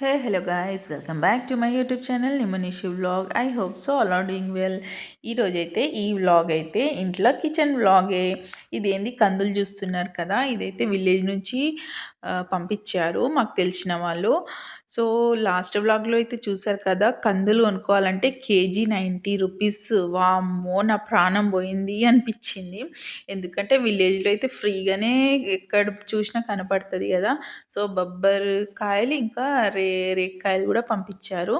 Hey hello guys welcome back to my YouTube channel నిమనిషి vlog I hope so all are doing well ఈరోజైతే ఈ vlog అయితే ఇంట్లో kitchen వ్లాగే ఇదేంది? కందులు చూస్తున్నారు కదా. ఇదైతే విలేజ్ నుంచి పంపించారు మాకు తెలిసిన వాళ్ళు. సో లాస్ట్ బ్లాగ్లో అయితే చూసారు కదా కందులు కొనుక్కోవాలంటే కేజీ నైంటీ రూపీస్. వామ్మో నా ప్రాణం పోయింది అనిపించింది. ఎందుకంటే విలేజ్లో అయితే ఫ్రీగానే ఎక్కడ చూసినా కనపడుతుంది కదా. సో బబ్బర్ కాయలు ఇంకా రే రేక్కాయలు కూడా పంపించారు.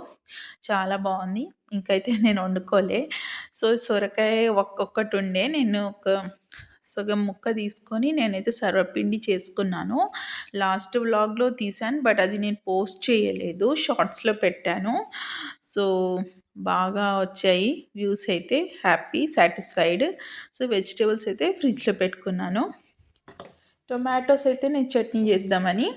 చాలా బాగుంది. ఇంకైతే నేను వండుకోలే. సో సొరకాయ ఒక్కొక్కటి ఉండే నేను ఒక సగం ముక్క తీసుకొని నేనైతే సర్వపిండి చేసుకున్నాను. లాస్ట్ వ్లాగ్లో తీశాను బట్ అది నేను పోస్ట్ చేయలేదు షార్ట్స్లో పెట్టాను. సో బాగా వచ్చాయి వ్యూస్ అయితే హ్యాపీ సాటిస్ఫైడ్. సో వెజిటేబుల్స్ అయితే ఫ్రిడ్జ్లో పెట్టుకున్నాను. టొమాటోస్ అయితే నేను చట్నీ చేద్దామని.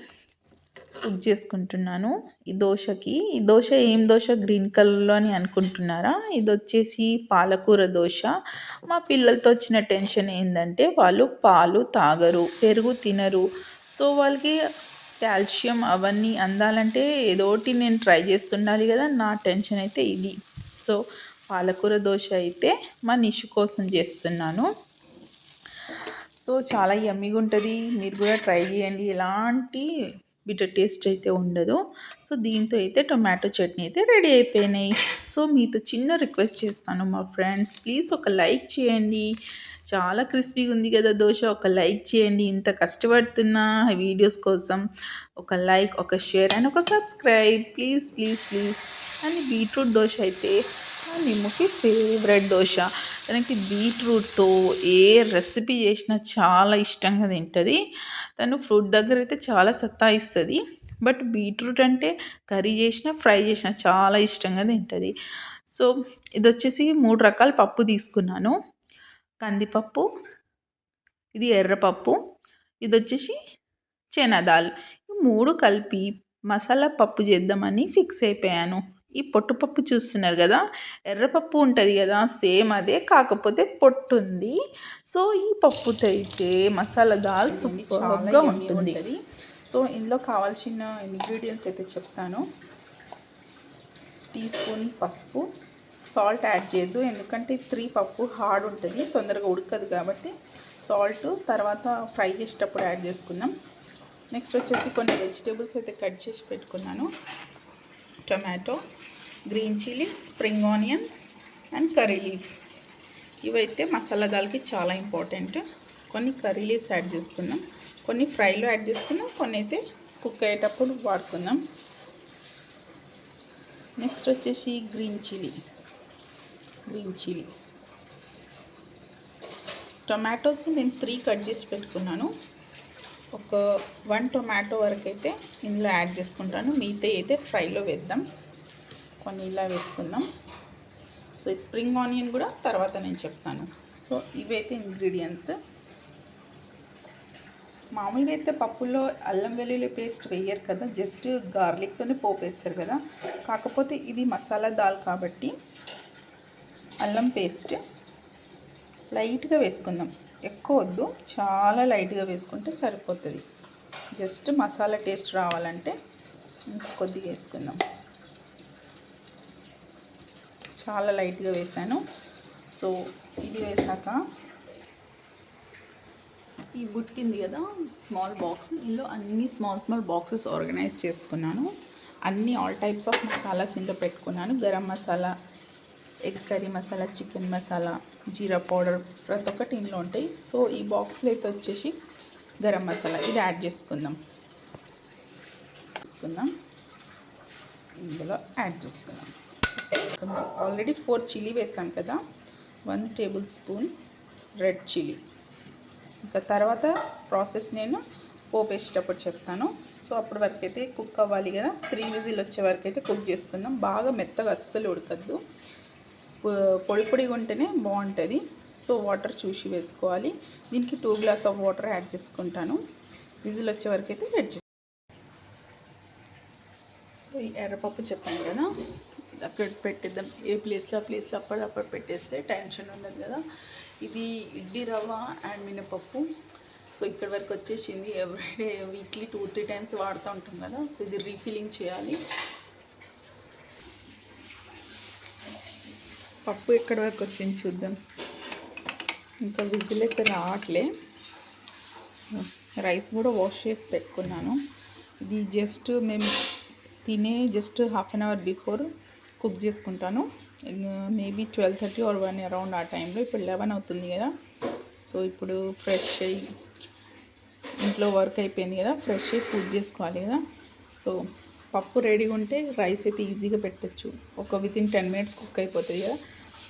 కుక్ చేసుకుంటున్నాను. ఈ దోశకి. ఈ దోశ ఏం దోశ? గ్రీన్ కలర్లో అని అనుకుంటున్నారా? ఇది వచ్చేసి పాలకూర దోశ. మా పిల్లలతో వచ్చిన టెన్షన్ ఏంటంటే వాళ్ళు పాలు తాగరు పెరుగు తినరు. సో వాళ్ళకి కాల్షియం అవన్నీ అందాలంటే ఏదోటి నేను ట్రై చేస్తుండాలి కదా. నా టెన్షన్ అయితే ఇది. సో పాలకూర దోశ అయితే మా నిషు కోసం చేస్తున్నాను. సో చాలా యమ్మీగా ఉంటుంది మీరు కూడా ట్రై చేయండి. ఎలాంటి బిటర్ టేస్ట్ అయితే ఉండదు. సో దీంతో అయితే టొమాటో చట్నీ అయితే రెడీ అయిపోయినాయి. సో మీతో చిన్న రిక్వెస్ట్ చేస్తాను మా ఫ్రెండ్స్. ప్లీజ్ ఒక లైక్ చేయండి. చాలా క్రిస్పీగా ఉంది కదా దోశ. ఒక లైక్ చేయండి. ఇంత కష్టపడుతున్న వీడియోస్ కోసం ఒక లైక్ ఒక షేర్ అండ్ ఒక subscribe. Please please please. And beetroot dosa అయితే నిమ్మకి ఫేవరెట్ దోశ. తనకి బీట్రూట్తో ఏ రెసిపీ చేసినా చాలా ఇష్టంగా తింటుంది. తను ఫ్రూట్ దగ్గర అయితే చాలా సత్తాయిస్తుంది. బట్ బీట్రూట్ అంటే కర్రీ చేసినా ఫ్రై చేసినా చాలా ఇష్టంగా తింటుంది. సో ఇది వచ్చేసి మూడు రకాల పప్పు తీసుకున్నాను. కందిపప్పు ఇది ఎర్రపప్పు ఇది వచ్చేసి చెనదాల్. ఈ మూడు కలిపి మసాలా పప్పు చేద్దామని ఫిక్స్ అయిపోయాను. ఈ పొట్టుపప్పు చూస్తున్నారు కదా ఎర్రపప్పు ఉంటుంది కదా సేమ్ అదే కాకపోతే పొట్టు ఉంది సో ఈ పప్పుతో అయితే మసాలా దాల్ సూపర్గా ఉంటుంది. సో ఇందులో కావాల్సిన ఇంగ్రీడియంట్స్ అయితే చెప్తాను. టీ స్పూన్ పసుపు సాల్ట్ యాడ్ చేయొద్దు. ఎందుకంటే త్రీ పప్పు హార్డ్ ఉంటుంది తొందరగా ఉడకదు కాబట్టి సాల్ట్ తర్వాత ఫ్రై చేసేటప్పుడు యాడ్ చేసుకుందాం. నెక్స్ట్ వచ్చేసి కొన్ని వెజిటేబుల్స్ అయితే కట్ చేసి పెట్టుకున్నాను. Tomato green chilli spring onions and curry leaf. ఇవైతే మసాలా దాల్కి చాలా ఇంపార్టెంట్. కొన్ని కర్రీ లీవ్స్ యాడ్ చేసుకుందాం. కొన్ని ఫ్రైలో యాడ్ చేసుకుందాం. కొన్ని అయితే కుక్ అయ్యేటప్పుడు వాడుకుందాం. నెక్స్ట్ వచ్చేసి green chilli. Green chilli. Tomatoes నేను త్రీ కట్ చేసి పెట్టుకున్నాను. ఒక వన్ టొమాటో వరకు అయితే ఇందులో యాడ్ చేసుకుంటాను. మిగతా అయితే ఫ్రైలో వేద్దాం. కొన్ని ఇలా వేసుకుందాం. సో ఈ స్ప్రింగ్ ఆనియన్ కూడా తర్వాత నేను చెప్తాను. సో ఇవైతే ఇంగ్రీడియంట్స్. మామూలుగా అయితే పప్పుల్లో అల్లం వెల్లుల్లి పేస్ట్ వేయరు కదా జస్ట్ గార్లిక్తోనే పోపేస్తారు కదా. కాకపోతే ఇది మసాలా దాల్ కాబట్టి అల్లం పేస్ట్ లైట్గా వేసుకుందాం. ఎక్కువ వద్దు చాలా లైట్గా వేసుకుంటే సరిపోతుంది. జస్ట్ మసాలా టేస్ట్ రావాలంటే కొద్దిగా వేసుకుందాం. చాలా లైట్గా వేసాను. సో ఇది వేసాక ఈ బుట్టింది కదా స్మాల్ బాక్స్ ఇందులో అన్ని స్మాల్ స్మాల్ బాక్సెస్ ఆర్గనైజ్ చేసుకున్నాను. అన్ని ఆల్ టైప్స్ ఆఫ్ మసాలాస్ ఇందులో పెట్టుకున్నాను. Garam masala egg curry masala chicken masala jeera powder ప్రతి ఒక్కటి ఇంట్లో ఉంటాయి. సో ఈ బాక్స్లో అయితే వచ్చేసి గరం మసాలా ఇది యాడ్ చేసుకుందాం. చేసుకుందాం ఇందులో యాడ్ చేసుకుందాం. ఆల్రెడీ ఫోర్ చిల్లీ వేసాం కదా. One tablespoon red chilli. ఇంకా తర్వాత ప్రాసెస్ నేను పోపేసేటప్పుడు చెప్తాను. సో అప్పటి వరకు అయితే కుక్ అవ్వాలి కదా. త్రీ విజిల్ వచ్చే వరకు అయితే కుక్ చేసుకుందాం. బాగా మెత్తగా అస్సలు ఉడకద్దు. పొడి పొడిగా ఉంటేనే బాగుంటుంది. సో వాటర్ చూసి వేసుకోవాలి. దీనికి two glass of water add చేసుకుంటాను. విజిల్ వచ్చే వరకు అయితే వెయిట్ చేస్తాను సో ఈ ఎర్రపప్పు చెప్పాను కదా. అక్కడ పెట్టేద్దాం. ఏ ప్లేస్లో ఆ ప్లేస్లో అప్పటికప్పుడు పెట్టేస్తే టెన్షన్ ఉండదు కదా. ఇది ఇడ్లీ రవ్వ అండ్ మినపప్పు. సో ఇక్కడ వరకు వచ్చేసింది. Everyday weekly two three times వాడుతూ ఉంటాం కదా. సో ఇది రీఫిల్లింగ్ చేయాలి. పప్పు ఎక్కడి వరకు వచ్చింది చూద్దాం. ఇంకా విజిల్ అయితే రావట్లే. రైస్ కూడా వాష్ చేసి పెట్టుకున్నాను. ఇది జస్ట్ మేము తినే just half an hour before cook చేసుకుంటాను. Maybe twelve thirty or one around ఆ టైంలో ఇప్పుడు లెవెన్ అవుతుంది కదా. సో ఇప్పుడు ఫ్రెష్ అయ్యి ఇంట్లో వర్క్ అయిపోయింది కదా ఫ్రెష్ అయ్యి పూజ చేసుకోవాలి కదా. సో పప్పు రెడీగా ఉంటే రైస్ అయితే ఈజీగా పెట్టచ్చు. ఒక వితిన్ టెన్ మినిట్స్ కుక్ అయిపోతుంది కదా.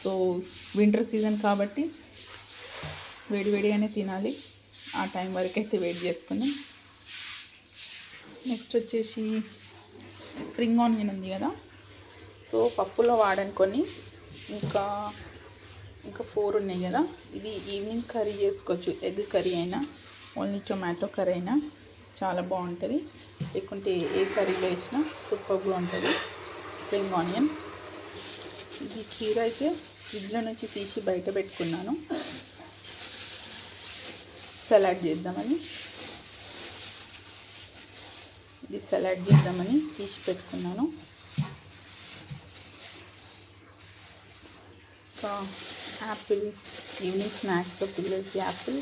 సో వింటర్ సీజన్ కాబట్టి వేడివేడిగానే తినాలి. ఆ టైం వరకు అయితే వెయిట్ చేసుకుని నెక్స్ట్ వచ్చేసి స్ప్రింగ్ ఆనియన్ ఉంది కదా. సో పప్పులో వాడనుకొని ఇంకా ఇంకా ఫోర్ ఉన్నాయి కదా. ఇది ఈవినింగ్ కర్రీ చేసుకోవచ్చు. ఎగ్ కర్రీ అయినా ఓన్లీ టొమాటో కర్రీ అయినా చాలా బాగుంటుంది. లేకుంటే ఏ కర్రీలో వేసినా సూపర్గా ఉంటుంది. స్ప్రింగ్ ఆనియన్ ఇది కీర అయితే ఫ్రిడ్జ్లో నుంచి తీసి బయట పెట్టుకున్నాను. సలాడ్ చేద్దామని. ఇది సలాడ్ చేద్దామని తీసి పెట్టుకున్నాను. ఇంకా యాపిల్ ఈవినింగ్ స్నాక్స్లో పిల్లలకి యాపిల్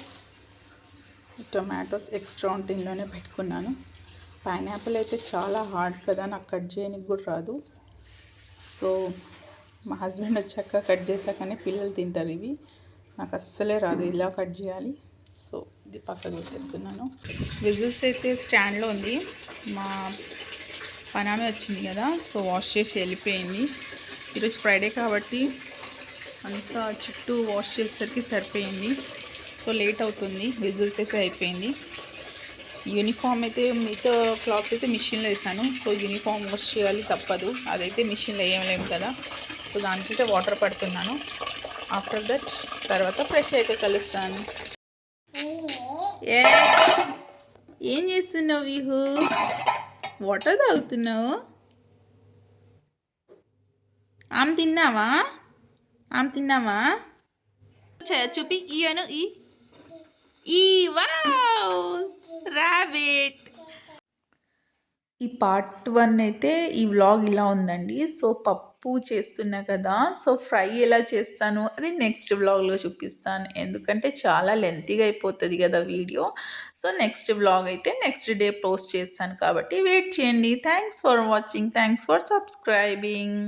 టొమాటోస్ ఎక్స్ట్రా ఉంటే ఇంట్లోనే పెట్టుకున్నాను. పైనాపిల్ అయితే చాలా హార్డ్ కదా నాకు కట్ చేయడానికి కూడా రాదు. సో మా హస్బెండ్ వచ్చాక కట్ చేశాకనే పిల్లలు తింటారు ఇవి. నాకు అస్సలే రాదు ఇలా కట్ చేయాలి. సో ఇది పక్కకు వచ్చేస్తున్నాను విజిల్స్ అయితే స్టాండ్లో ఉంది. మా పనామే వచ్చింది కదా సో వాష్ చేసి వెళ్ళిపోయింది. ఈరోజు ఫ్రైడే కాబట్టి అంతా చుట్టూ వాష్ చేసేసరికి సరిపోయింది. సో లేట్ అవుతుంది విజిల్స్ అయితే అయిపోయింది. యూనిఫామ్ అయితే మిగతా క్లాత్స్ అయితే మిషన్లో వేసాను. సో యూనిఫామ్ వాష్ చేయాలి తప్పదు అదైతే మిషన్లో వేయలేము కదా. సో దానికంటే వాటర్ పడుతున్నాను. ఆఫ్టర్ దట్ తర్వాత ఫ్రెష్ అయితే కలుస్తాను. ఏ? ఏం చేస్తున్నావు విహు? వాటర్ తాగుతున్నావు? ఆమె తిన్నావా? ఆమె తిన్నావా? చ- చూపి. ఇయను ఈ. ఈ వావ్! రాబిట్ ఈ పార్ట్ వన్ అయితే ఈ వ్లాగ్ ఇలా ఉందండి. సో పప్పు చేస్తున్నా కదా సో ఫ్రై ఎలా చేస్తాను అది నెక్స్ట్ వ్లాగ్లో చూపిస్తాను. ఎందుకంటే చాలా లెంతీగా అయిపోతుంది కదా వీడియో. సో నెక్స్ట్ వ్లాగ్ అయితే నెక్స్ట్ డే పోస్ట్ చేస్తాను కాబట్టి వెయిట్ చేయండి. Thanks for watching. Thanks for subscribing.